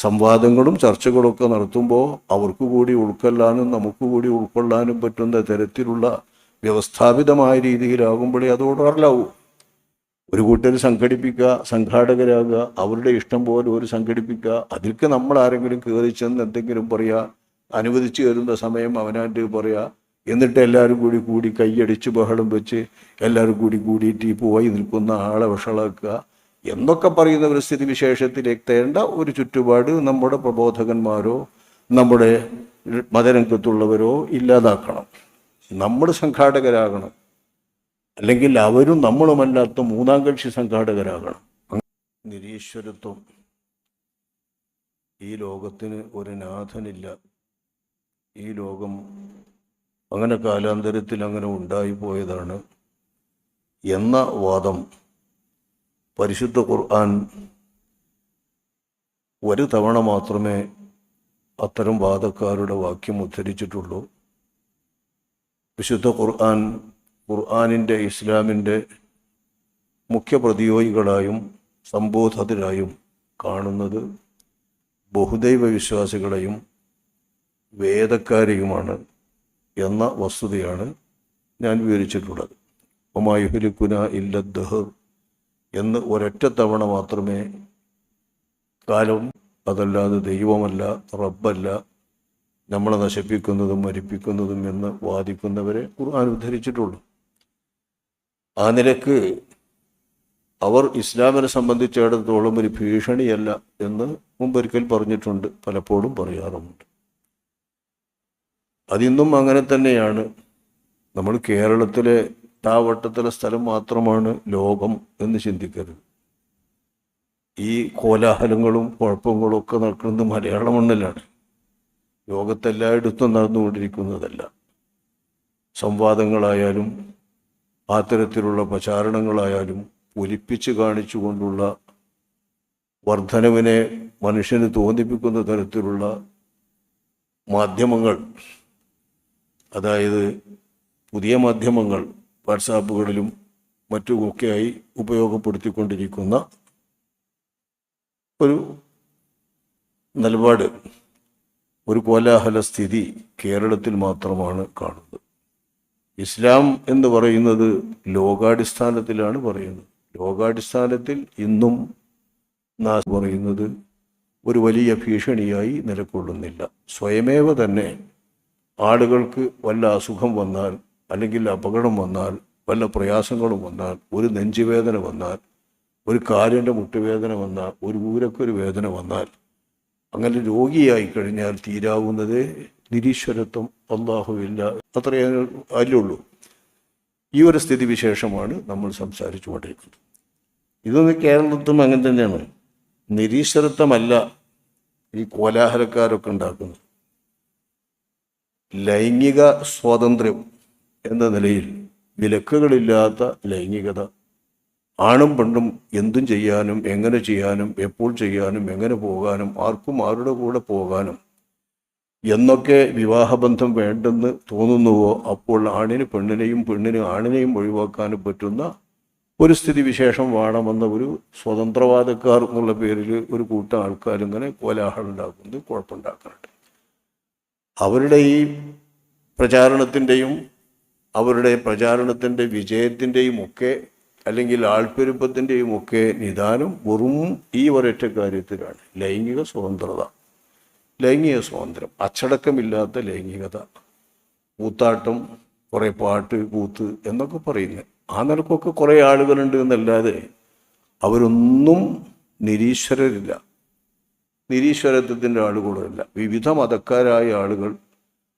സംവാദങ്ങളും ചർച്ചകളൊക്കെ നടത്തുമ്പോൾ അവർക്ക് കൂടി ഉൾക്കൊള്ളാനും നമുക്ക് കൂടി ഉൾക്കൊള്ളാനും പറ്റുന്ന തരത്തിലുള്ള വ്യവസ്ഥാപിതമായ രീതിയിലാകുമ്പോഴേ അത് ഓർഡറിലാവൂ ഒരു കൂട്ടർ സംഘടിപ്പിക്കുക സംഘാടകരാകുക അവരുടെ ഇഷ്ടം പോലെ ഒരു സംഘടിപ്പിക്കുക അതിൽക്ക് നമ്മൾ ആരെങ്കിലും കയറി ചെന്ന് എന്തെങ്കിലും പറയുക അനുവദിച്ചു തരുന്ന സമയം അവനായിട്ട് പറയുക എന്നിട്ട് എല്ലാവരും കൂടി കൂടി കൈയടിച്ച് ബഹളം വെച്ച് എല്ലാവരും കൂടി കൂടിയിട്ട് ഈ പോയി നിൽക്കുന്ന ആളെ വഷളാക്കുക എന്നൊക്കെ പറയുന്ന ഒരു സ്ഥിതി വിശേഷത്തിലേക്ക് തേണ്ട ഒരു ചുറ്റുപാട് നമ്മുടെ പ്രബോധകന്മാരോ നമ്മുടെ മതരംഗത്തുള്ളവരോ ഇല്ലാതാക്കണം. നമ്മൾ സംഘാടകരാകണം. അല്ലെങ്കിൽ അവരും നമ്മളുമല്ലാത്ത മൂന്നാം കക്ഷി സംഘാടകരാകണം. നിരീശ്വരത്വം. ഈ ലോകത്തിന് ഒരു നാഥനില്ല. ഈ ലോകം അങ്ങനെ കാലാന്തരത്തിൽ അങ്ങനെ ഉണ്ടായിപ്പോയതാണ് എന്ന വാദം. പരിശുദ്ധ ഖുർആൻ ഒരു തവണ മാത്രമേ അത്തരം വാദക്കാരുടെ വാക്യം ഉദ്ധരിച്ചിട്ടുള്ളൂ. വിശുദ്ധ ഖുർആൻ ഖുർആാനിന്റെ ഇസ്ലാമിന്റെ മുഖ്യ പ്രതിയോഗികളായും സംബോധതരായും കാണുന്നത് ബഹുദൈവ വിശ്വാസികളെയും വേദക്കാരെയുമാണ് എന്ന വസ്തുതയാണ് ഞാൻ വിവരിച്ചിട്ടുള്ളത്. ഒമായുഹുലിക്കുന ഇല്ലദ്ദഹർ എന്ന് ഒരൊറ്റ തവണ മാത്രമേ കാലം അതല്ലാതെ ദൈവമല്ല റബ്ബല്ല നമ്മളെ നശിപ്പിക്കുന്നതും മരിപ്പിക്കുന്നതും എന്ന് വാദിക്കുന്നവരെ ഖുർആൻ ഉദ്ധരിച്ചിട്ടുള്ളൂ. ആ നിലയ്ക്ക് അവർ ഇസ്ലാമിനെ സംബന്ധിച്ചിടത്തോളം ഒരു ഭീഷണിയല്ല എന്ന് മുമ്പൊരിക്കൽ പറഞ്ഞിട്ടുണ്ട് പലപ്പോഴും പറയാറുമുണ്ട്. അതിന്നും അങ്ങനെ തന്നെയാണ്. നമ്മൾ കേരളത്തിലെ താവട്ടത്തിലെ സ്ഥലം മാത്രമാണ് ലോകം എന്ന് ചിന്തിക്കരുത്. ഈ കോലാഹലങ്ങളും കുഴപ്പങ്ങളും ഒക്കെ നടക്കുന്നത് മലയാള മണ്ണിലാണ്. ലോകത്തെല്ലായിടത്തും നടന്നുകൊണ്ടിരിക്കുന്നതല്ല. സംവാദങ്ങളായാലും അത്തരത്തിലുള്ള പ്രചാരണങ്ങളായാലും ഒലിപ്പിച്ച് കാണിച്ചുകൊണ്ടുള്ള വർധനവിനെ മനുഷ്യന് തോന്നിപ്പിക്കുന്ന തരത്തിലുള്ള മാധ്യമങ്ങൾ അതായത് പുതിയ മാധ്യമങ്ങൾ വാട്സാപ്പുകളിലും മറ്റുമൊക്കെയായി ഉപയോഗപ്പെടുത്തിക്കൊണ്ടിരിക്കുന്ന ഒരു നിലപാട് ഒരു കോലാഹല സ്ഥിതി കേരളത്തിൽ മാത്രമാണ് കാണുന്നത്. ഇസ്ലാം എന്ന് പറയുന്നത് ലോകാടിസ്ഥാനത്തിലാണ് പറയുന്നത്. ലോകാടിസ്ഥാനത്തിൽ ഇന്നും നാസ് പറയുന്നത് ഒരു വലിയ ഭീഷണിയായി നിലകൊള്ളുന്നില്ല. സ്വയമേവ തന്നെ ആളുകൾക്ക് വല്ല അസുഖം വന്നാൽ അല്ലെങ്കിൽ അപകടം വന്നാൽ വല്ല പ്രയാസങ്ങളും വന്നാൽ ഒരു നെഞ്ചുവേദന വന്നാൽ ഒരു കാലിന്റെ മുട്ടുവേദന വന്നാൽ ഒരു ഊരക്കൊരു വേദന വന്നാൽ അങ്ങനെ രോഗിയായി കഴിഞ്ഞാൽ തീരാവുന്നത് നിരീശ്വരത്വം അള്ളാഹുവില്ല അത്രയേ അതിലുള്ളൂ ഈ ഒരു സ്ഥിതി വിശേഷമാണ് നമ്മൾ സംസാരിച്ചു കൊണ്ടിരിക്കുന്നത്. ഇതൊന്ന് കേരളത്തും അങ്ങനെ തന്നെയാണ്. നിരീശ്വരത്വമല്ല ഈ കോലാഹലക്കാരൊക്കെ ഉണ്ടാക്കുന്നത്. ലൈംഗിക സ്വാതന്ത്ര്യം എന്ന നിലയിൽ വിലക്കുകളില്ലാത്ത ലൈംഗികത. ആണും പെണ്ണും എന്തും ചെയ്യാനും എങ്ങനെ ചെയ്യാനും എപ്പോൾ ചെയ്യാനും എങ്ങനെ പോകാനും ആർക്കും ആരുടെ കൂടെ പോകാനും എന്നൊക്കെ വിവാഹബന്ധം വേണ്ടെന്ന് തോന്നുന്നുവോ? അപ്പോൾ ആണിന് പെണ്ണിനെയും പെണ്ണിന് ആണിനെയും ഒഴിവാക്കാനും പറ്റുന്ന ഒരു സ്ഥിതി വിശേഷം വേണമെന്ന ഒരു സ്വതന്ത്രവാദക്കാർ എന്നുള്ള പേരിൽ ഒരു കൂട്ടം ആൾക്കാർ ഇങ്ങനെ കോലാഹലം ഉണ്ടാക്കുന്നത് കുഴപ്പമുണ്ടാക്കുന്നുണ്ട് അവരുടെ ഈ പ്രചാരണത്തിന്റെയും അവരുടെ പ്രചാരണത്തിന്റെ വിജയത്തിന്റെയും ഒക്കെ അല്ലെങ്കിൽ ആൾപ്പെരുപ്പത്തിന്റെയും ഒക്കെ നിദാനം വെറും ഈ ഒരൊറ്റ കാര്യത്തിലാണ്. ലൈംഗിക സ്വതന്ത്രത. ലൈംഗിക സ്വാതന്ത്ര്യം അച്ചടക്കമില്ലാത്ത ലൈംഗികത. കൂത്താട്ടം കുറേ പാട്ട് കൂത്ത് എന്നൊക്കെ പറയുന്നത്. ആ നിലക്കൊക്കെ കുറേ ആളുകളുണ്ട് എന്നല്ലാതെ അവരൊന്നും നിരീശ്വരരില്ല. നിരീശ്വരത്വത്തിന്റെ ആളുകളല്ല വിവിധ മതക്കാരായ ആളുകൾ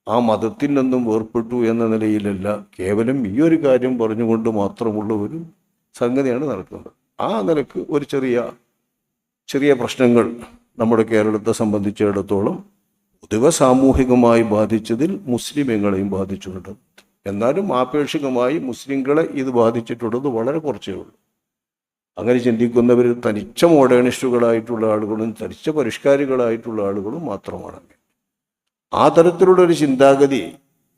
ആ മതത്തിൽ നിന്നും വേർപെട്ടു എന്ന നിലയിലല്ല. കേവലം ഈ ഒരു കാര്യം പറഞ്ഞുകൊണ്ട് മാത്രമുള്ള ഒരു സംഗതിയാണ് നടക്കുന്നത്. ആ നിലയ്ക്ക് ഒരു ചെറിയ ചെറിയ പ്രശ്നങ്ങൾ നമ്മുടെ കേരളത്തെ സംബന്ധിച്ചിടത്തോളം പൊതുവെ സാമൂഹികമായി ബാധിച്ചതിൽ മുസ്ലിമങ്ങളെയും ബാധിച്ചിട്ടുണ്ട്. എന്നാലും ആപേക്ഷികമായി മുസ്ലിങ്ങളെ ഇത് ബാധിച്ചിട്ടുള്ളത് വളരെ കുറച്ചേ ഉള്ളൂ. അങ്ങനെ ചിന്തിക്കുന്നവർ തനിച്ച മോഡേണിസ്റ്റുകളായിട്ടുള്ള ആളുകളും തനിച്ച പരിഷ്കാരികളായിട്ടുള്ള ആളുകളും മാത്രമാണ് ആ തരത്തിലുള്ള ഒരു ചിന്താഗതി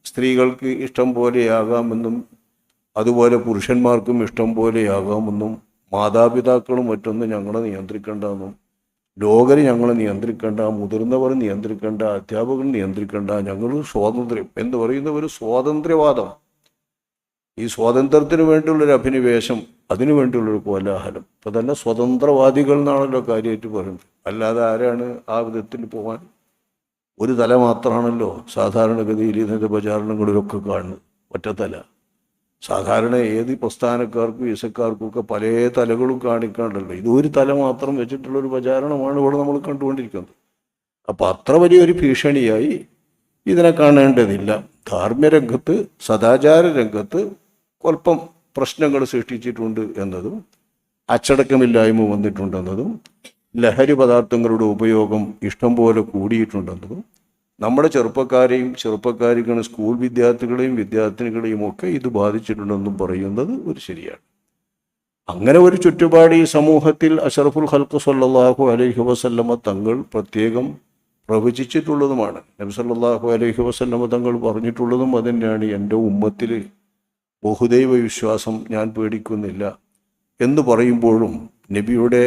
സ്ത്രീകൾക്ക് ഇഷ്ടം പോലെയാകാമെന്നും അതുപോലെ പുരുഷന്മാർക്കും ഇഷ്ടം പോലെയാകാമെന്നും മാതാപിതാക്കളും മറ്റൊന്നും ഞങ്ങളെ നിയന്ത്രിക്കേണ്ടെന്നും ലോകരെ ഞങ്ങളെ നിയന്ത്രിക്കേണ്ട മുതിർന്നവർ നിയന്ത്രിക്കേണ്ട അധ്യാപകർ നിയന്ത്രിക്കേണ്ട ഞങ്ങൾ സ്വാതന്ത്ര്യം എന്ന് പറയുന്ന ഒരു സ്വാതന്ത്ര്യവാദം. ഈ സ്വാതന്ത്ര്യത്തിന് വേണ്ടിയുള്ളൊരു അഭിനിവേശം അതിനു വേണ്ടിയുള്ളൊരു കോലാഹലം. ഇപ്പം തന്നെ സ്വതന്ത്രവാദികൾ എന്നാണല്ലോ കാര്യമായിട്ട് പറയുന്നത്. അല്ലാതെ ആരാണ് ആ വിധത്തിൽ പോകാൻ ഒരു തല മാത്രമാണല്ലോ സാധാരണഗതിയിൽ ഇതിന്റെ പ്രചാരണങ്ങളിലൊക്കെ കാണുന്നത്. ഒറ്റത്തല സാധാരണ ഏത് പ്രസ്ഥാനക്കാർക്കും ഇസക്കാർക്കും ഒക്കെ പല തലകളും കാണിക്കാണ്ടല്ലോ. ഇത് ഒരു തല മാത്രം വെച്ചിട്ടുള്ള ഒരു പ്രചാരണമാണ് ഇവിടെ നമ്മൾ കണ്ടുകൊണ്ടിരിക്കുന്നത്. അപ്പം അത്ര വലിയൊരു ഭീഷണിയായി ഇതിനെ കാണേണ്ടതില്ല. ധാർമ്മ്യ രംഗത്ത് സദാചാര രംഗത്ത് അല്പം പ്രശ്നങ്ങൾ സൃഷ്ടിച്ചിട്ടുണ്ട് എന്നതും അച്ചടക്കമില്ലായ്മ വന്നിട്ടുണ്ടെന്നതും ലഹരി പദാർത്ഥങ്ങളുടെ ഉപയോഗം ഇഷ്ടം പോലെ കൂടിയിട്ടുണ്ടെന്നും നമ്മുടെ ചെറുപ്പക്കാരെയും ചെറുപ്പക്കാരികളും സ്കൂൾ വിദ്യാർത്ഥികളെയും വിദ്യാർത്ഥിനികളെയും ഒക്കെ ഇത് ബാധിച്ചിട്ടുണ്ടെന്നും പറയുന്നത് ഒരു ശരിയാണ്. അങ്ങനെ ഒരു ചുറ്റുപാട് ഈ സമൂഹത്തിൽ അഷറഫുൽ ഹൽക്ക് സല്ലാഹു അലൈഹി വസല്ലമ തങ്ങൾ പ്രത്യേകം പ്രവചിച്ചിട്ടുള്ളതുമാണ്. നബി സല്ലാഹു അലൈഹി വസല്ലമ തങ്ങൾ പറഞ്ഞിട്ടുള്ളതും അതുതന്നെയാണ് എന്റെ ഉമ്മത്തിൽ ബഹുദൈവ വിശ്വാസം ഞാൻ പേടിക്കുന്നില്ല എന്ന് പറയുമ്പോഴും നബിയുടെ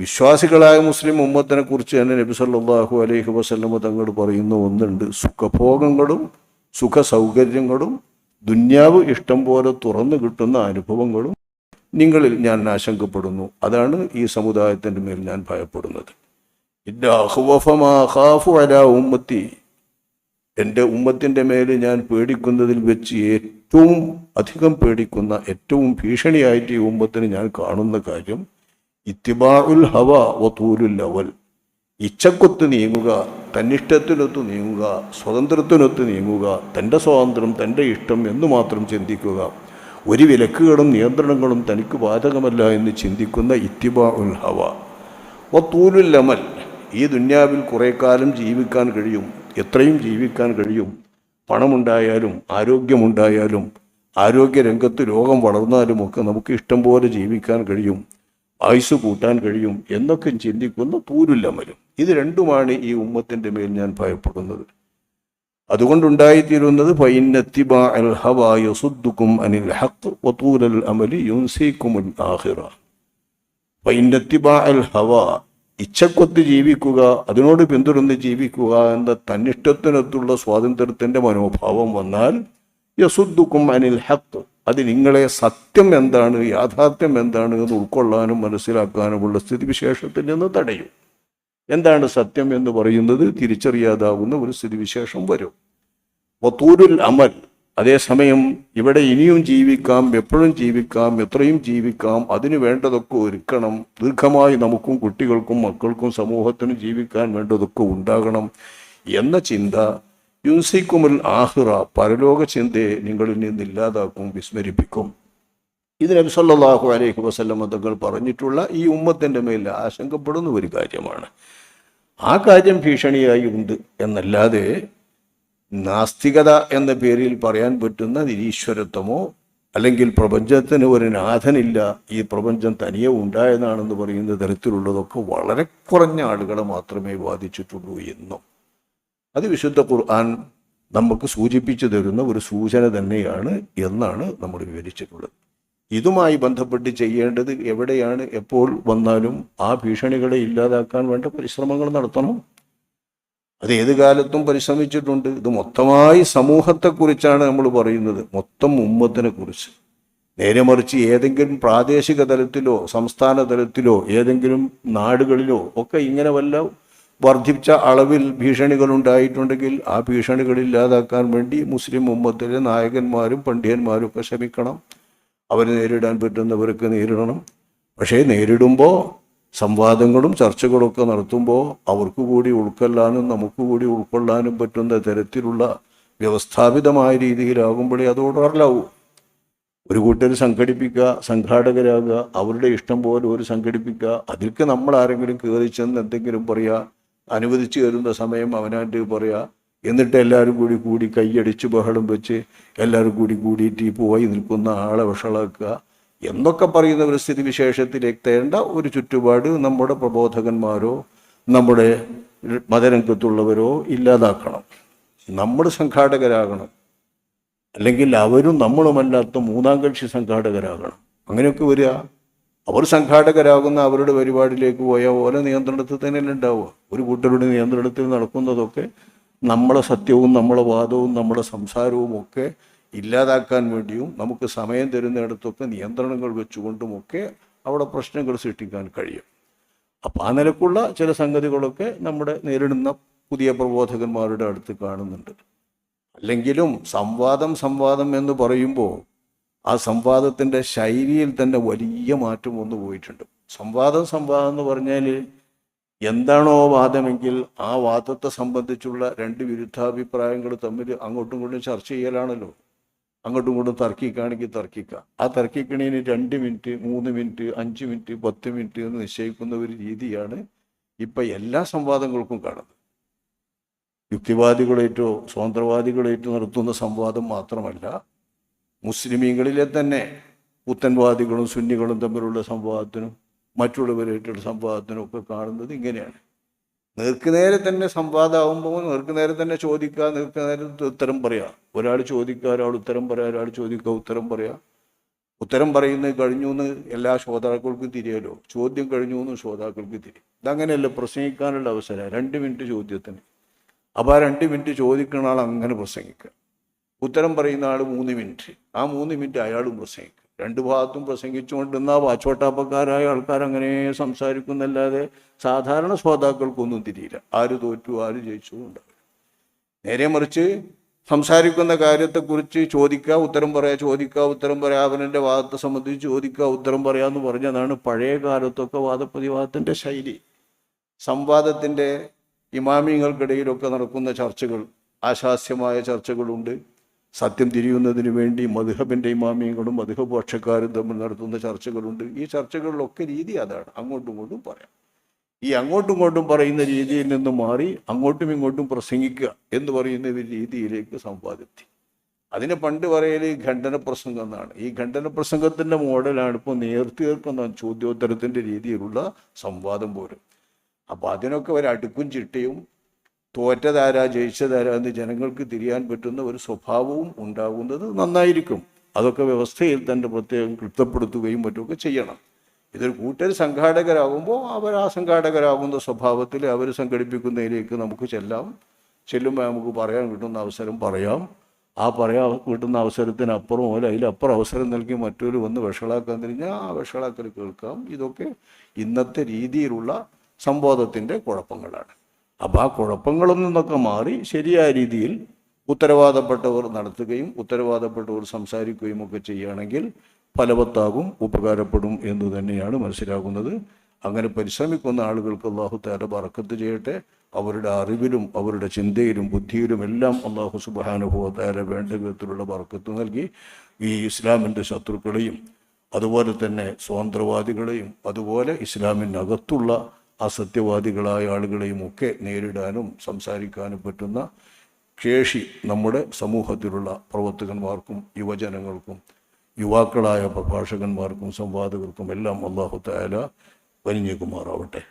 വിശ്വാസികളായ മുസ്ലിം ഉമ്മത്തിനെ കുറിച്ച് തന്നെ നബി സല്ലാഹു അലൈഹി വസ്ലമ തങ്ങൾ പറയുന്ന ഒന്നുണ്ട്. സുഖഭോഗങ്ങളും സുഖ സൗകര്യങ്ങളും ദുന്യാവ് ഇഷ്ടം പോലെ തുറന്നു കിട്ടുന്ന അനുഭവങ്ങളും നിങ്ങളിൽ ഞാൻ ആശങ്കപ്പെടുന്നു. അതാണ് ഈ സമുദായത്തിന്റെ മേൽ ഞാൻ ഭയപ്പെടുന്നത്. ഉമ്മത്തി. എന്റെ ഉമ്മത്തിന്റെ മേൽ ഞാൻ പേടിക്കുന്നതിൽ വെച്ച് ഏറ്റവും അധികം പേടിക്കുന്ന ഏറ്റവും ഭീഷണിയായിട്ട് ഈ ഉമ്മത്തിന് ഞാൻ കാണുന്ന കാര്യം ഇത്തിബാഉൽ ഹവ വത്തൂലുൽ ലവൽ ഇച്ഛക്കൊത്ത് നീങ്ങുക തന്നിഷ്ടത്തിനൊത്ത് നീങ്ങുക സ്വതന്ത്രത്തിനൊത്ത് നീങ്ങുക തന്റെ സ്വാതന്ത്ര്യം തന്റെ ഇഷ്ടം എന്ന് മാത്രം ചിന്തിക്കുക. ഒരു വിലക്കുകളും നിയന്ത്രണങ്ങളും തനിക്ക് ബാധകമല്ല എന്ന് ചിന്തിക്കുന്ന ഇത്തിബാ ഉൽ ഹവ. വത്തൂലുൽ ലമൽ ഈ ദുന്യാവിൽ കുറേ കാലം ജീവിക്കാൻ കഴിയും. എത്രയും ജീവിക്കാൻ കഴിയും. പണമുണ്ടായാലും ആരോഗ്യമുണ്ടായാലും ആരോഗ്യരംഗത്ത് രോഗം വളർന്നാലുമൊക്കെ നമുക്ക് ഇഷ്ടം പോലെ ജീവിക്കാൻ കഴിയും. ആയുസ് കൂട്ടാൻ കഴിയും എന്നൊക്കെ ചിന്തിക്കുന്ന പൂരുല്ലമലും ഇത് രണ്ടുമാണ് ഈ ഉമ്മത്തിന്റെ മേൽ ഞാൻ ഭയപ്പെടുന്നത്. അതുകൊണ്ടുണ്ടായിത്തീരുന്നത് ഫൈനത്തിബാ അൽ ഹവ യസുദ്ദുക്കും അനിൽ ഹവ ഇച്ഛക്കൊത്ത് ജീവിക്കുക അതിനോട് പിന്തുടർന്ന് ജീവിക്കുക എന്ന തന്നിഷ്ടത്തിനൊത്തുള്ള സ്വാതന്ത്ര്യത്തിന്റെ മനോഭാവം വന്നാൽ യസുദ്ദുക്കും അനിൽ ഹത്ത് അത് നിങ്ങളെ സത്യം എന്താണ് യാഥാർത്ഥ്യം എന്താണ് എന്ന് ഉൾക്കൊള്ളാനും മനസ്സിലാക്കാനുമുള്ള സ്ഥിതിവിശേഷത്തിൽ നിന്ന് തടയും. എന്താണ് സത്യം എന്ന് പറയുന്നത് തിരിച്ചറിയാതാവുന്ന ഒരു സ്ഥിതിവിശേഷം വരും. വത്തൂരുൽ അമൽ. അതേസമയം ഇവിടെ ഇനിയും ജീവിക്കാം എപ്പോഴും ജീവിക്കാം എത്രയും ജീവിക്കാം അതിനു വേണ്ടതൊക്കെ ഒരുക്കണം. ദീർഘമായി നമുക്കും കുട്ടികൾക്കും മക്കൾക്കും സമൂഹത്തിനും ജീവിക്കാൻ വേണ്ടതൊക്കെ ഉണ്ടാകണം എന്ന ചിന്ത യുൻസിക്കുമുൽ ആഹിറ പരലോക ചിന്തയെ നിങ്ങളിൽ നിന്ന് ഇല്ലാതാക്കും വിസ്മരിപ്പിക്കും. ഇത് നബി സല്ലല്ലാഹു അലൈഹി വസല്ലം തങ്ങൾ പറഞ്ഞിട്ടുള്ള ഈ ഉമ്മത്തിന്റെ മേൽ ആശങ്കപ്പെടുന്ന ഒരു കാര്യമാണ്. ആ കാര്യം ഭീഷണിയായി ഉണ്ട് എന്നല്ലാതെ നാസ്തികത എന്ന പേരിൽ പറയാൻ പറ്റുന്ന നിരീശ്വരത്വമോ അല്ലെങ്കിൽ പ്രപഞ്ചത്തിന് ഒരു നാഥനില്ല ഈ പ്രപഞ്ചം തനിയെ ഉണ്ടായതാണെന്ന് പറയുന്ന തരത്തിലുള്ളതൊക്കെ വളരെ കുറഞ്ഞ ആളുകളെ മാത്രമേ ബാധിച്ചിട്ടുള്ളൂ എന്നും. അത് വിശുദ്ധ ഖുർആൻ നമുക്ക് സൂചിപ്പിച്ചു തരുന്ന ഒരു സൂചന തന്നെയാണ് എന്നാണ് നമ്മൾ വിവരിച്ചിട്ടുള്ളത്. ഇതുമായി ബന്ധപ്പെട്ട് ചെയ്യേണ്ടത് എവിടെയാണ്? എപ്പോൾ വന്നാലും ആ ഭീഷണികളെ ഇല്ലാതാക്കാൻ വേണ്ട പരിശ്രമങ്ങൾ നടത്തണം. അത് ഏത് കാലത്തും പരിശ്രമിച്ചിട്ടുണ്ട്. ഇത് മൊത്തമായി സമൂഹത്തെക്കുറിച്ചാണ് നമ്മൾ പറയുന്നത്. മൊത്തം ഉമ്മത്തിനെ കുറിച്ച് നേരെ മറിച്ച് ഏതെങ്കിലും പ്രാദേശിക തലത്തിലോ സംസ്ഥാന തലത്തിലോ ഏതെങ്കിലും നാടുകളിലോ ഒക്കെ ഇങ്ങനെ വല്ല വർദ്ധിച്ച അളവിൽ ഭീഷണികൾ ഉണ്ടായിട്ടുണ്ടെങ്കിൽ ആ ഭീഷണികൾ ഇല്ലാതാക്കാൻ വേണ്ടി മുസ്ലിം ഉമ്മത്തിലെ നായകന്മാരും പണ്ഡിതന്മാരും ഒക്കെ ശ്രമിക്കണം. അവർ നേരിടാൻ പറ്റുന്നവർക്ക് നേരിടണം. പക്ഷേ നേരിടുമ്പോൾ സംവാദങ്ങളും ചർച്ചകളൊക്കെ നടത്തുമ്പോൾ അവർക്ക് കൂടി ഉൾക്കൊള്ളാനും നമുക്ക് കൂടി ഉൾക്കൊള്ളാനും പറ്റുന്ന തരത്തിലുള്ള വ്യവസ്ഥാപിതമായ രീതിയിലാകുമ്പോഴേ അത് ഓർഡറിലാവൂ ഒരു കൂട്ടർ സംഘടിപ്പിക്കുക സംഘാടകരാകുക അവരുടെ ഇഷ്ടം പോലെ ഒരു സംഘടിപ്പിക്കുക അതിൽക്ക് നമ്മൾ ആരെങ്കിലും കയറി ചെന്ന് എന്തെങ്കിലും പറയുക അനുവദിച്ചു തരുന്ന സമയം അവനാന്റെ പറയുക എന്നിട്ട് എല്ലാവരും കൂടി കൂടി കൈയടിച്ച് ബഹളം വെച്ച് എല്ലാവരും കൂടി കൂടിയിട്ട് ഈ പോയി നിൽക്കുന്ന ആളെ വഷളാക്കുക. എന്നൊക്കെ പറയുന്ന ഒരു സ്ഥിതിവിശേഷത്തിലെത്തേണ്ട ഒരു ചുറ്റുപാട് നമ്മുടെ പ്രബോധകന്മാരോ നമ്മുടെ മതരംഗത്തുള്ളവരോ ഇല്ലാതാക്കണം. നമ്മൾ സംഘാടകരാകണം. അല്ലെങ്കിൽ അവരും നമ്മളുമല്ലാത്ത മൂന്നാം കക്ഷി സംഘാടകരാകണം. അങ്ങനെയൊക്കെ വരിക. അവർ സംഘാടകരാകുന്ന അവരുടെ പരിപാടിയിലേക്ക് പോയാൽ ഓരോ നിയന്ത്രണത്തിൽ തന്നെയല്ലേ ഉണ്ടാവുക ഒരു കൂട്ടരുടെ നിയന്ത്രണത്തിൽ നടക്കുന്നതൊക്കെ നമ്മളെ സത്യവും നമ്മളെ വാദവും നമ്മളെ സംസാരവും ഒക്കെ ഇല്ലാതാക്കാൻ വേണ്ടിയും നമുക്ക് സമയം തരുന്നിടത്തൊക്കെ നിയന്ത്രണങ്ങൾ വെച്ചുകൊണ്ടുമൊക്കെ അവിടെ പ്രശ്നങ്ങൾ സൃഷ്ടിക്കാൻ കഴിയും. അപ്പം ആ നിലക്കുള്ള ചില സംഗതികളൊക്കെ നമ്മുടെ നേരിടുന്ന പുതിയ പ്രബോധകന്മാരുടെ അടുത്ത് കാണുന്നുണ്ട്. അല്ലെങ്കിലും സംവാദം സംവാദം എന്ന് പറയുമ്പോൾ ആ സംവാദത്തിന്റെ ശൈലിയിൽ തന്നെ വലിയ മാറ്റം വന്നു പോയിട്ടുണ്ട്. സംവാദം സംവാദം എന്ന് പറഞ്ഞാൽ എന്താണോ വാദമെങ്കിൽ ആ വാദത്തെ സംബന്ധിച്ചുള്ള രണ്ട് വിരുദ്ധാഭിപ്രായങ്ങൾ തമ്മിൽ അങ്ങോട്ടും ഇങ്ങോട്ടും ചർച്ച ചെയ്യലാണല്ലോ. അങ്ങോട്ടും ഇങ്ങോട്ടും തർക്കിക്കുകയാണെങ്കിൽ തർക്കിക്കുക. ആ തർക്കിക്കണേന് രണ്ട് മിനിറ്റ് മൂന്ന് മിനിറ്റ് അഞ്ച് മിനിറ്റ് പത്ത് മിനിറ്റ് എന്ന് നിശ്ചയിക്കുന്ന ഒരു രീതിയാണ് ഇപ്പം എല്ലാ സംവാദങ്ങൾക്കും കാണുന്നത്. യുക്തിവാദികളേറ്റോ സ്വതന്ത്രവാദികളേറ്റോ നടത്തുന്ന സംവാദം മാത്രമല്ല മുസ്ലിമീങ്ങളിലെ തന്നെ പുത്തൻവാദികളും സുന്നികളും തമ്മിലുള്ള സംവാദത്തിനും മറ്റുള്ളവരായിട്ടുള്ള സംവാദത്തിനും ഒക്കെ കാണുന്നത് ഇങ്ങനെയാണ്. നേർക്കുനേരെ തന്നെ സംവാദമാകുമ്പോൾ നേർക്കുനേരെ തന്നെ ചോദിക്കുക നേർക്കുനേരെ ഉത്തരം പറയുക ഒരാൾ ചോദിക്കുക ഒരാൾ ഉത്തരം പറയുക ഒരാൾ ചോദിക്കുക ഉത്തരം പറയുക ഉത്തരം പറയുന്നത് കഴിഞ്ഞു എന്ന് എല്ലാ ശ്രോതാക്കൾക്കും തിരിയല്ലോ. ചോദ്യം കഴിഞ്ഞു എന്ന് ശ്രോതാക്കൾക്ക് തിരിയും. ഇതങ്ങനെയല്ല പ്രസംഗിക്കാനുള്ള അവസരം. രണ്ട് മിനിറ്റ് ചോദ്യത്തിന്. അപ്പോൾ ആ രണ്ട് മിനിറ്റ് ചോദിക്കുന്ന ആൾ അങ്ങനെ പ്രസംഗിക്കുക. ഉത്തരം പറയുന്ന ആൾ മൂന്ന് മിനിറ്റ്. ആ മൂന്ന് മിനിറ്റ് അയാളും പ്രസംഗിക്കും. രണ്ട് ഭാഗത്തും പ്രസംഗിച്ചുകൊണ്ടിരുന്ന വാച്ചോട്ടാപ്പക്കാരായ ആൾക്കാർ അങ്ങനെ സംസാരിക്കുന്നല്ലാതെ സാധാരണ ശ്രോതാക്കൾക്കൊന്നും തിരിയില്ല. ആര് തോറ്റു ആര് ജയിച്ചു നേരെ മറിച്ച് സംസാരിക്കുന്ന കാര്യത്തെക്കുറിച്ച് ചോദിക്കുക ഉത്തരം പറയാ ചോദിക്കുക ഉത്തരം പറയാ അവനെ വാദത്തെ സംബന്ധിച്ച് ചോദിക്കുക ഉത്തരം പറയാന്ന് പറഞ്ഞതാണ് പഴയ കാലത്തൊക്കെ വാദപ്രതിവാദത്തിന്റെ ശൈലി. സംവാദത്തിന്റെ ഇമാമിങ്ങൾക്കിടയിലൊക്കെ നടക്കുന്ന ചർച്ചകൾ ആശാസ്യമായ ചർച്ചകളുണ്ട്. സത്യം തിരിയുന്നതിന് വേണ്ടി മധുഹബിന്റെ ഇമാമിയങ്ങളും മധുഹപക്ഷക്കാരും തമ്മിൽ നടത്തുന്ന ചർച്ചകളുണ്ട്. ഈ ചർച്ചകളിലൊക്കെ രീതി അതാണ്. അങ്ങോട്ടും ഇങ്ങോട്ടും പറയാം. ഈ അങ്ങോട്ടും ഇങ്ങോട്ടും പറയുന്ന രീതിയിൽ നിന്ന് മാറി അങ്ങോട്ടും ഇങ്ങോട്ടും പ്രസംഗിക്കുക എന്ന് പറയുന്ന ഒരു രീതിയിലേക്ക് സമ്പാദിത്തി അതിന് പണ്ട് പറയൽ ഖണ്ഡന പ്രസംഗം എന്നാണ്. ഈ ഖണ്ഡന പ്രസംഗത്തിന്റെ മോഡലാണ് ഇപ്പോൾ നേർത്തീർക്കുന്ന ചോദ്യോത്തരത്തിന്റെ രീതിയിലുള്ള സംവാദം പോലും. അപ്പോൾ അതിനൊക്കെ ഒരു അടുക്കും ചിട്ടയും തോറ്റതാരാ ജയിച്ചതാരാ എന്ന് ജനങ്ങൾക്ക് തിരിയാൻ പറ്റുന്ന ഒരു സ്വഭാവവും ഉണ്ടാകുന്നത് നന്നായിരിക്കും. അതൊക്കെ വ്യവസ്ഥയിൽ തന്നെ പ്രത്യേകം ക്ലിപ്തപ്പെടുത്തുകയും മറ്റുമൊക്കെ ചെയ്യണം. ഇതൊരു കൂട്ടർ സംഘാടകരാകുമ്പോൾ അവർ ആ സംഘാടകരാകുന്ന സ്വഭാവത്തിൽ അവർ സംഘടിപ്പിക്കുന്നതിലേക്ക് നമുക്ക് ചെല്ലാം. ചെല്ലുമ്പോൾ നമുക്ക് പറയാൻ കിട്ടുന്ന അവസരം പറയാം. ആ പറയാൻ കിട്ടുന്ന അവസരത്തിനപ്പുറം പോലെ അതിലപ്പുറം അവസരം നൽകി മറ്റൊരു വന്ന് വിഷളാക്കാൻ തിരിഞ്ഞാൽ ആ വിഷളാക്കൽ കേൾക്കാം. ഇതൊക്കെ ഇന്നത്തെ രീതിയിലുള്ള സംബോധത്തിന്റെ കുഴപ്പങ്ങളാണ്. അപ്പോൾ ആ കുഴപ്പങ്ങളിൽ നിന്നൊക്കെ മാറി ശരിയായ രീതിയിൽ ഉത്തരവാദപ്പെട്ടവർ നടത്തുകയും ഉത്തരവാദപ്പെട്ടവർ സംസാരിക്കുകയും ഒക്കെ ചെയ്യുകയാണെങ്കിൽ ഫലവത്താകും ഉപകാരപ്പെടും എന്ന് തന്നെയാണ് മനസ്സിലാകുന്നത്. അങ്ങനെ പരിശ്രമിക്കുന്ന ആളുകൾക്ക് അള്ളാഹു താല ബറക്കത്ത് ചെയ്യട്ടെ. അവരുടെ അറിവിലും അവരുടെ ചിന്തയിലും ബുദ്ധിയിലും എല്ലാം അള്ളാഹു സുബാനുഭവ താല വേണ്ട വിധത്തിലുള്ള ബറക്കത്ത് നൽകി. ഈ ഇസ്ലാമിന്റെ ശത്രുക്കളെയും അതുപോലെ തന്നെ സ്വതന്ത്രവാദികളെയും അതുപോലെ ഇസ്ലാമിനകത്തുള്ള അസത്യവാദികളായ ആളുകളെയും ഒക്കെ നേരിടാനും സംസാരിക്കാനും പറ്റുന്ന ശേഷി നമ്മുടെ സമൂഹത്തിലുള്ള പ്രവർത്തകന്മാർക്കും യുവജനങ്ങൾക്കും യുവാക്കളായ പ്രഭാഷകന്മാർക്കും സംവാദകർക്കും എല്ലാം അള്ളാഹു താല വലിഞ്ഞേക്കുമാറാവട്ടെ